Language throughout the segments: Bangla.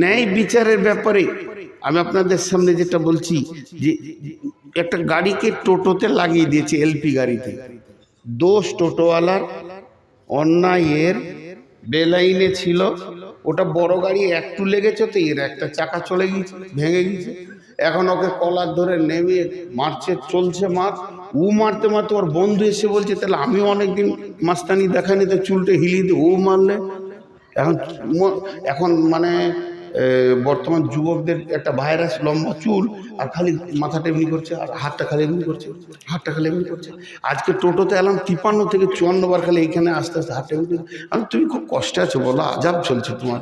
ন্যায় বিচারের ব্যাপারে আমি আপনাদের সামনে যেটা বলছি যে একটা গাড়িকে টোটোতে লাগিয়ে দিয়েছে এলপি গাড়িতে। দোষ টোটোওয়ালার অন্যায়ের বেলাইনে ছিল। ওটা বড় গাড়ি একটু লেগেছে তো, এর একটা চাকা চলে গিয়েছে, ভেঙে গিয়েছে। এখন ওকে কলার ধরে নেমে মারছে, চলছে মার। ও মারতে মারতে ওর বন্ধু এসে বলছে, তাহলে আমিও অনেকদিন মাস্তানি দেখানি তো চুলটা হিলিয়ে দিয়ে ও মারলে। এখন এখন মানে বর্তমান যুবকদের একটা ভাইরাস, লম্বা চুল, আর খালি মাথাটা এমনি করছে, আর হাতটা খালি এমনি করছে, হাতটা খালি এমনি করছে। আজকে টোটোতে এলাম তিপান্ন থেকে চুয়ান্ন বার খালি এইখানে আস্তে আস্তে হাতটা এমনি। আমি, তুমি খুব কষ্টে আছো বলো, আজাব চলছে তোমার।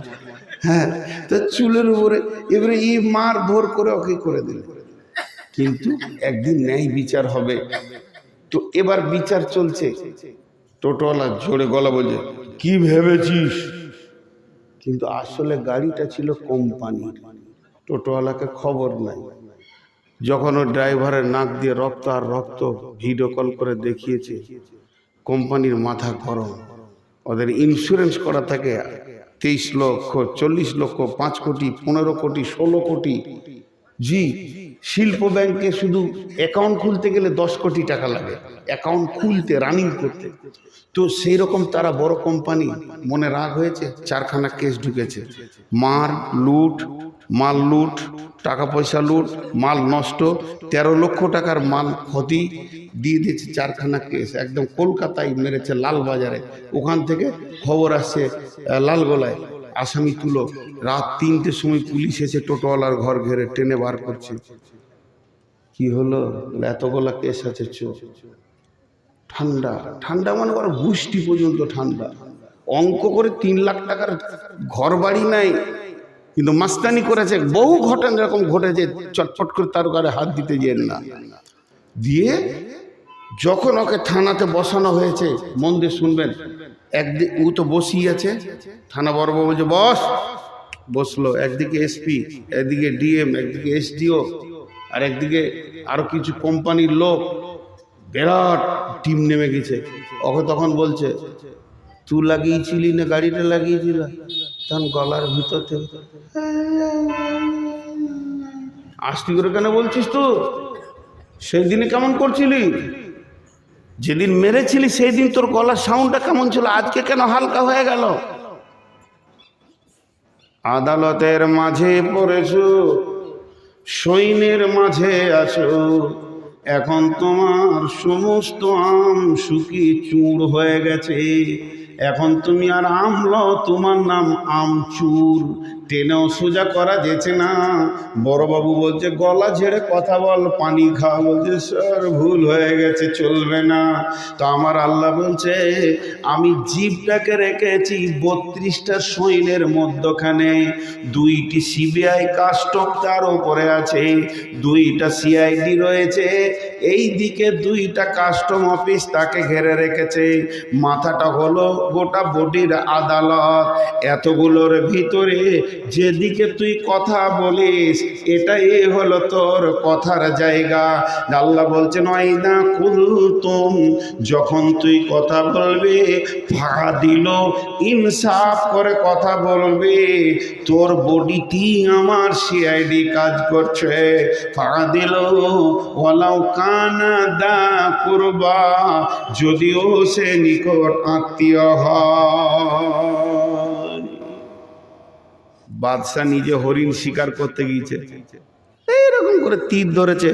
হ্যাঁ তো চুলের উপরে, এবারে ই মার ভোর করে ওকে করে দিল। কিন্তু একদিন ন্যায় বিচার হবে। তো এবার বিচার চলছে। টোটোওয়ালা জোরে গলা বলছে, কি ভেবেছিস? কিন্তু আসলে গাড়িটা ছিল কোম্পানি। টোটোওয়ালাকে খবর নাই। যখন ওর ড্রাইভারের নাক দিয়ে রক্ত আর রক্ত ভিডিও কল করে দেখিয়েছে, কোম্পানির মাথা গরম। ওদের ইন্স্যুরেন্স করা থাকে তেইশ লক্ষ, চল্লিশ লক্ষ, পাঁচ কোটি, পনেরো কোটি, ষোলো কোটি। জি শিল্প ব্যাংকে শুধু অ্যাকাউন্ট খুলতে গেলে দশ কোটি টাকা লাগে। অ্যাকাউন্ট খুলতে রানিং করতে। তো সেই রকম তারা বড় কোম্পানি মনে রাগ হয়েছে? চারখানা কেস ঢুকেছে। মার, লুট, মাল লুট, টাকা পয়সা লুট, মাল নষ্ট, তেরো লক্ষ টাকার মাল ক্ষতি দিয়ে দিয়েছে চারখানা কেস একদম কলকাতায় মেরেছে লালবাজারে। ওখান থেকে খবর আসছে লালগোলায়। আসামি তুলো। রাত তিনটের সময় পুলিশ এসে টোটোওয়ালার ঘর ঘেরে টেনে বার করছে। কি হলো? এতগুলা কেস আছে, চো। ঠান্ডা। ঠান্ডা মানে ওর গুষ্টি পর্যন্ত ঠান্ডা। অঙ্ক করে তিন লাখ টাকার ঘর বাড়ি নাই। কিন্তু মাস্তানি করেছে। বহু ঘটনা এরকম ঘটেছে। চটপট করে তার হাত দিতে যেন না। দিয়ে যখন ওকে থানাতে বসানো হয়েছে, মন দিয়ে শুনবেন। একদিন ও তো বসিয়ে আছে। থানা বড় বলছে, বস। বসল। একদিকে এসপি, একদিকে ডিএম, একদিকে এসডিও, আর একদিকে আরও কিছু কোম্পানির লোক। বিরাট টিম নেমে গেছে। ওকে তখন বলছে তুই লাগিয়েছিলি না গাড়িটা লাগিয়েছিল? তখন গলার ভিতর থেকে, আস্তি করে কেন বলছিস তো? সেই দিনে কেমন করছিলি? যেদিন মেরেছিলি সেই দিন তোর গলার সাউন্ডটা কেমন ছিল? আজকে কেন হালকা হয়ে গেল? আদালতের মাঝে পড়েছো, সৈন্যের মাঝে আছো। এখন তোমার সমস্ত আম শুকিয়ে চুর হয়ে গেছে। এখন তুমি আর আমল তোমার নাম আমচুর। টেনেও সোজা করা যেছে না। বড়বাবু বলছে, গলা ঝেড়ে কথা বল, পানি খা বলছে, স্যার, ভুল হয়ে গেছে, চলবে না। তো আমার আল্লাহ বলছে, আমি জীবটাকে রেখেছি বত্রিশটা সৈন্যের মধ্যখানে। দুইটি সিবিআই কাস্টম তার উপরে আছে, দুইটা সিআইডি রয়েছে। এই দিকে দুইটা কাস্টম অফিস তাকে ঘেরে রেখেছে। মাথাটা হলো গোটা বডির আদালত। এতগুলোর ভিতরে যেদিকে তুই কথা বলিস, এটাই হলো তোর কথার জায়গা। আল্লাহ বলছেন না কুলতুম যখন তুই কথা বলবি, ফাঁকা দিল, ইনসাফ করে কথা বলবি, তোর বডিটি আমার সিআইডি কাজ করছে। ফাঁকা দিল ওলাও কানা দা করবা, যদিও সে নিকট আত্মীয় হয়। বাদশাহ নিজে হরিণ শিকার করতে গিয়েছে। এইরকম করে তীর ধরেছে।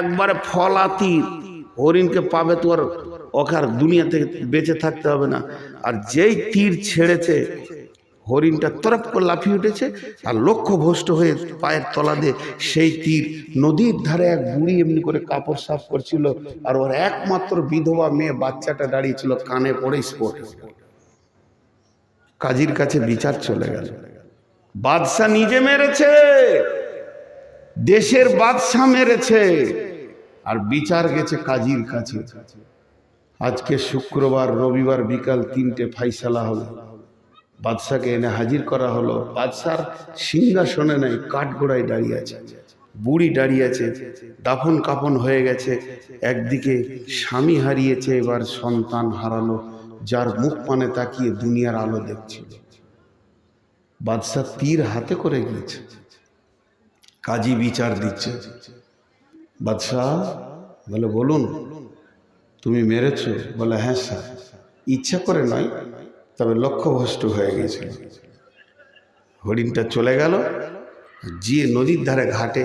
একবারে ফলা তীর। হরিণকে পাবে তো আর ওকে আর দুনিয়া থেকে বেঁচে থাকতে হবে না। আর যেই তীর ছেড়েছে, হরিণটা তরফ করে লাফিয়ে উঠেছে আর লক্ষ্য ভ্রষ্ট হয়ে পায়ের তলা দিয়ে সেই তীর নদীর ধারে এক বুড়ি এমনি করে কাপড় সাফ করছিল আর ওর একমাত্র বিধবা মেয়ে বাচ্চাটা দাঁড়িয়েছিল কানে পড়ে স্পট কাজীর কাছে বিচার চলে গেল। বাদশাহ নিজে মেরেছে, দেশের বাদশাহ মেরেছে, আর বিচার গেছে কাজীর কাছে। আজকে শুক্রবার, রবিবার বিকাল তিনটে ফাইসালা হলো। বাদশাকে এনে হাজির করা হলো। বাদশার সিংহাসনে নাই, কাঠগোড়ায় দাঁড়িয়ে আছে। বুড়ি দাঁড়িয়ে আছে, দাফন কাফন হয়ে গেছে। একদিকে স্বামী হারিয়েছে, এবার সন্তান হারালো, যার মুখ পানে তাকিয়ে দুনিয়ার আলো দেখছিল। বাদশাহ তীর হাতে করে গিয়েছে। কাজী বিচার দিচ্ছে। বাদশাহ বলে, বলুন, তুমি মেরেছ? বলে হ্যাঁ স্যার, ইচ্ছা করে নয়, তবে লক্ষ্যভ্রষ্ট হয়ে গেছিল হরিণটা চলে গেল যে নদীর ধারে ঘাটে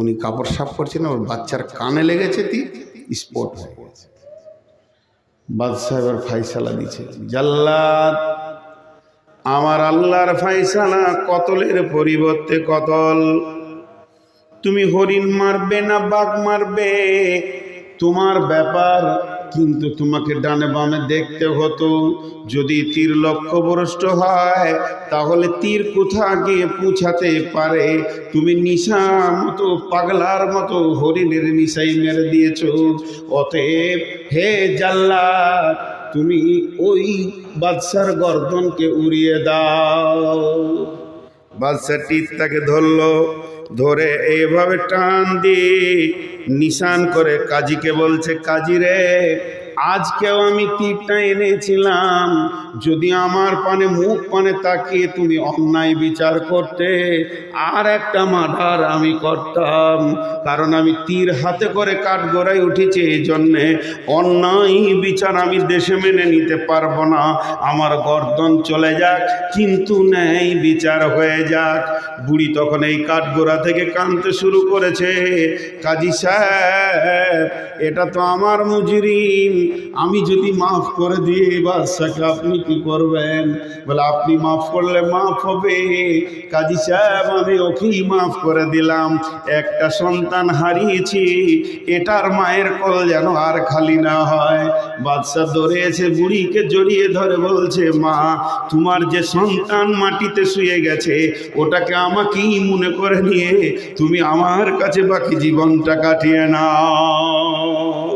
উনি কাপড় সাফ করছেন, ওর বাচ্চার কানে লেগেছে তীর, স্পট হয়ে গেছে। বাদশাহ এবার ফাইসালা দিচ্ছে, জাল্লাদ আমার আল্লাহর ফাইসালা কতলের পরিবর্তে কতল? তুমি হরিণ মারবে না বাঘ মারবে? তোমার ব্যাপার কিন্তু তোমাকে ডানে বামে দেখতে হতো। যদি তীর লক্ষ্যভ্রষ্ট হয়, তাহলে তীর কোথা গিয়ে পৌঁছাতে পারে? তুমি নিশা মতো, পাগলার মতো হরিণের নিশাই মেরে দিয়েছ। অতএব হে জাল্লা তুমি ওই বাদশার গর্দনকে উড়িয়ে দাও। বাদশাহ টিপ তাকে ধরলো, ধরে এইভাবে টান দিয়ে নিশান করে কাজীকে বলছে, কাজী রে আজকেও আমি তীরটা এনেছিলাম। যদি আমার পানে, মুখ পানে তাকিয়ে তুমি অন্যায় বিচার করতে, আর একটা মার্ডার আমি করতাম। কারণ আমি তীর হাতে করে কাঠ গড়াই উঠেছি এই জন্যে অন্যায় বিচার আমি দেশে মেনে নিতে পারব না। আমার গর্দন চলে যাক, কিন্তু নেই বিচার হয়ে যাক। বুড়ি তখন এই কাঠগোড়া থেকে কানতে শুরু করেছে। কাজী সাহেব, এটা তো আমার মুজরিম। আমি যদি মাফ করে দিই বাদশাকে আপনি কি করবেন? বলে, আপনি মাফ করলে মাফ হবে। কাজী সাহেব, আমি ওকেই মাফ করে দিলাম। একটা সন্তান হারিয়েছি, এটার মায়ের কল যেন আর খালি না হয়। বাদশাহ দৌড়েছে বুড়িকে জড়িয়ে ধরে বলছে, মা, তোমার যে সন্তান মাটিতে শুয়ে গেছে, ওটাকে আমাকেই মনে করে নিয়ে তুমি আমার কাছে বাকি জীবনটা কাটিয়ে নাও।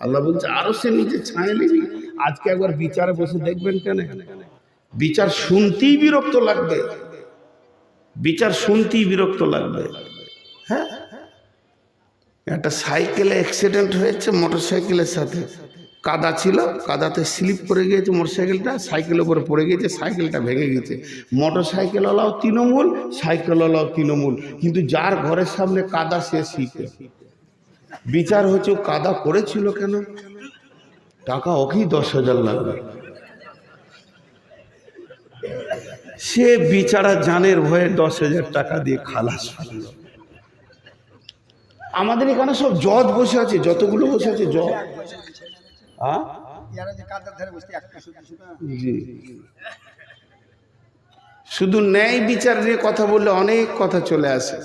আল্লাহ বলছে, আরও সে নিজে ছায় নিবি? আজকে একবার বিচারে বসে দেখবেন কেন? বিচার শুনতেই বিরক্ত লাগবে। বিচার শুনতেই বিরক্ত লাগবে। হ্যাঁ? একটা সাইকেলে অ্যাক্সিডেন্ট হয়েছে মোটর সাইকেলের সাথে। কাদা ছিল, কাদাতে স্লিপ করে গিয়েছে মোটর সাইকেলটা সাইকেলের উপরে পড়ে গিয়েছে, সাইকেলটা ভেঙে গেছে মোটর সাইকেলওয়ালাও তৃণমূল সাইকেলওয়ালাও তৃণমূল। কিন্তু যার ঘরের সামনে কাদা, সে শিখে বিচার হচ্ছে কাদা করেছিল কেন? টাকা ওকেই দশ হাজার লাগবে। সে বিচারা জানের ভয়ে দশ হাজার টাকা দিয়ে খালাস হলো। আমাদের এখানে সব জজ বসে আছে যতগুলো বসে আছে জজ। হ্যাঁ জি। শুধু ন্যায় বিচার নিয়ে কথা বললে অনেক কথা চলে আসে।